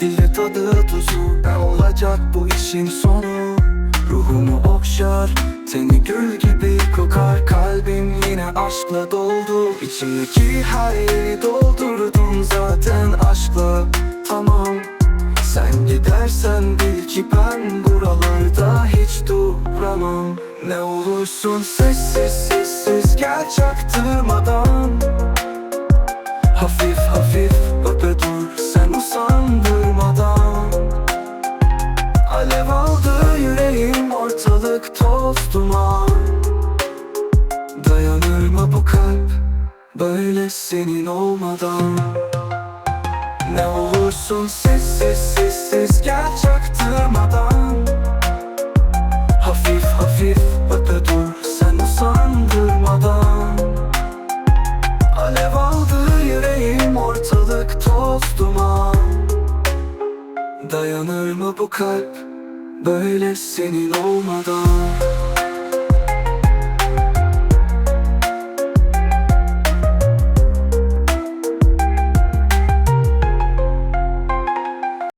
Dili tadı tuzu. Ne olacak bu işin sonu. Ruhumu okşar Teni gül gibi kokar. Kalbim yine aşkla doldu. İçimdeki her yeri doldurdun zaten aşkla. Tamam Sen gidersen bil ki ben buralarda hiç duramam. Ne olursun sessiz sessiz gel çaktırmadan. Hafif hafif öpe dur sen usandırmadan. Alev aldı yüreğim ortalık toz duman. Dayanır mı bu kalp böyle senin olmadan. Ne olursun sessiz sessiz gel çaktırmadan duman Dayanır mı bu kalp böyle senin olmadan